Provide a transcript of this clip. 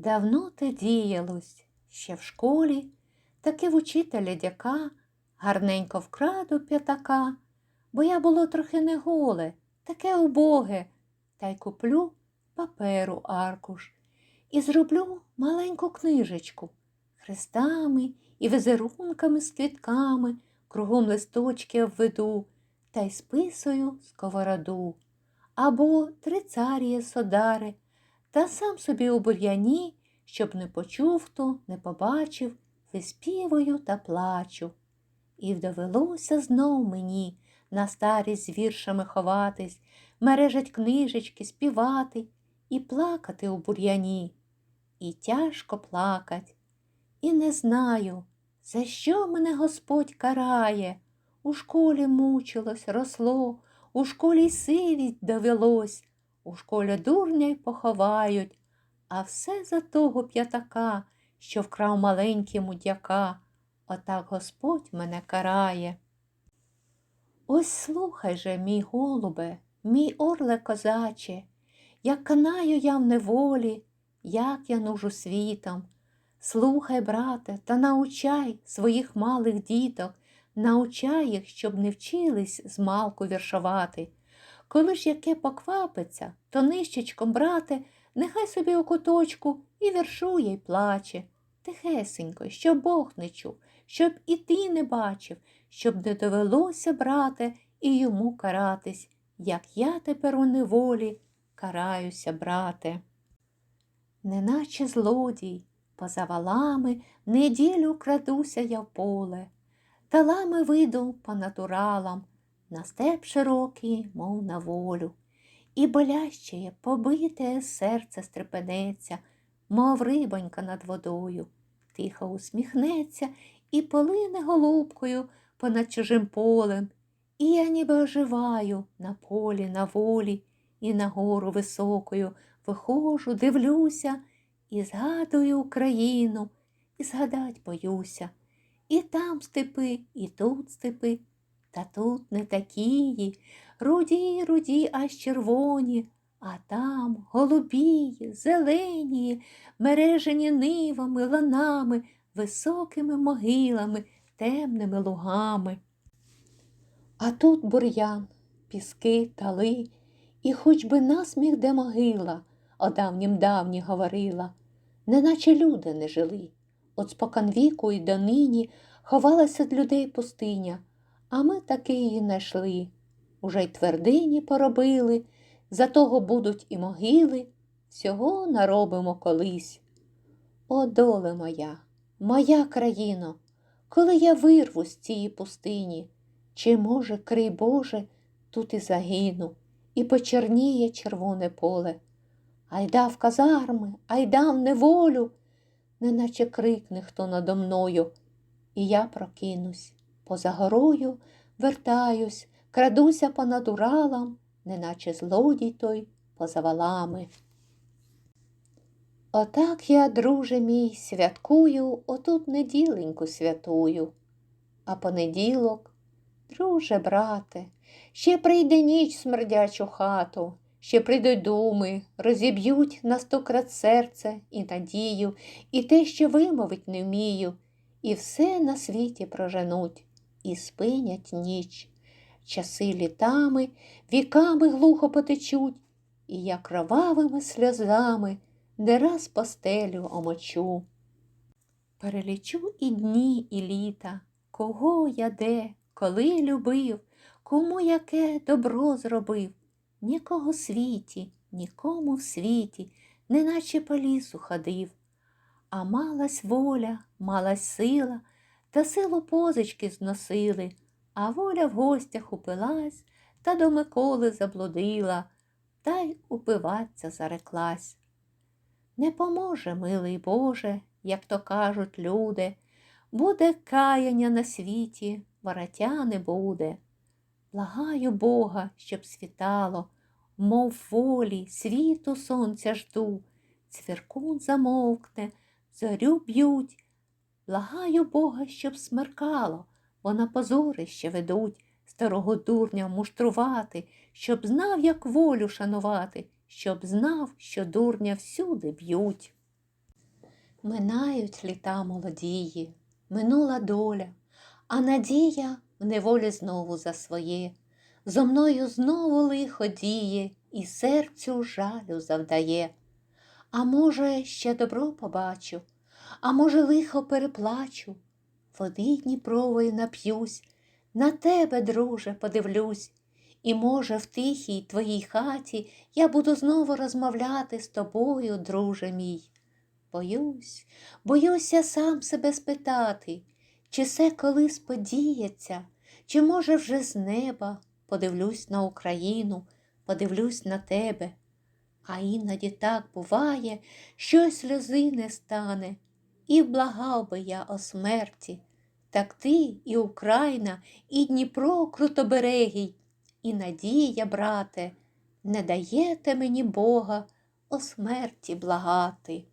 Давно те діялось, ще в школі, таки в учителя дяка, гарненько вкраду п'ятака, бо я було трохи не голе, таке убоге, та й куплю паперу аркуш. І зроблю маленьку книжечку. Хрестами і візерунками з квітками, кругом листочки обведу. Та й списую сковороду. Або три царіє содари, та сам собі у бур'яні, щоб не почув хто, не побачив, виспівую та плачу. І довелося знов мені на старість з віршами ховатись, мережать книжечки, співати і плакати у бур'яні. І тяжко плакать. І не знаю, за що мене Господь карає. У школі мучилось, росло, у школі й сивість довелось, у школі дурня й поховають, а все за того п'ятака, що вкрав маленький мудяка. Отак Господь мене карає. Ось слухай же, мій голубе, мій орле козаче, як канаю я в неволі, як я нужу світом. Слухай, брате, та научай своїх малих діток, научай їх, щоб не вчились змалку віршувати. Коли ж яке поквапиться, то нищечком, брате, нехай собі у куточку і віршує й плаче. Тихесенько, щоб Бог не чув, щоб і ти не бачив, щоб не довелося, брате, і йому каратись, як я тепер у неволі караюся, брате. Неначе злодій, поза валами неділю крадуся я в поле, талами виду по натуралам, на степ широкий, мов на волю, і боляще, побите серце стрепенеться, мов рибонька над водою, тихо усміхнеться і полине голубкою понад чужим полем. І я ніби оживаю на полі, на волі, і на гору високою виходжу, дивлюся і згадую Україну, і згадать боюся. І там степи, і тут степи, та тут не такії, руді, руді, аж червоні, а там голубії, зелені, мережені нивами, ланами, високими могилами, темними лугами. А тут бур'ян, піски, тали, і хоч би насміх де могила, о давнім давні говорила, неначе люди не жили. От споконвіку й донині ховалася від людей пустиня, а ми таки її знайшли. Уже й твердині поробили, за того будуть і могили, всього наробимо колись. О, доле моя, моя країно, коли я вирву з цієї пустині, чи, може, крий Боже, тут і загину, і почерніє червоне поле. Айда в казарми, айда в неволю, неначе крикне хто надо мною, і я прокинусь, поза горою вертаюсь, крадуся понад Уралом, неначе злодій той поза валами. Отак я, друже мій, святкую отут неділеньку святую, а понеділок, друже, брате, ще прийде ніч смердячу хату, ще прийдуть думи, розіб'ють на стократ серце і надію, і те, що вимовить не вмію, і все на світі проженуть, і спинять ніч. Часи літами, віками глухо потечуть, і я кровавими сльозами не раз постелю омочу. Перелічу і дні, і літа, кого я де, коли любив, кому яке добро зробив, нікого світі, нікому в світі, неначе по лісу ходив. А малась воля, малась сила, та силу позички зносили, а воля в гостях упилась та до Миколи заблудила, та й упиваться зареклась. Не поможе, милий Боже, як то кажуть люди, буде каяння на світі, воротя не буде. Благаю Бога, щоб світало, мов волі, світу сонця жду, цвіркун замовкне, зорю б'ють. Благаю Бога, щоб смеркало, бо на позорище ведуть старого дурня муштрувати, щоб знав, як волю шанувати, щоб знав, що дурня всюди б'ють. Минають літа молодії, минула доля, а надія в неволі знову за своє. Зо мною знову лихо діє і серцю жалю завдає. А може, ще добро побачу, а може, лихо переплачу. Води Дніпрової нап'юсь, на тебе, друже, подивлюсь, і, може, в тихій твоїй хаті я буду знову розмовляти з тобою, друже мій. Боюсь, боюся сам себе спитати, чи це колись подіється, чи, може, вже з неба подивлюсь на Україну, подивлюсь на тебе. А іноді так буває, що сльози не стане, і благав би я о смерті. Так ти і Україна, і Дніпро крутоберегій, і надія, брате, не даєте мені Бога о смерті благати.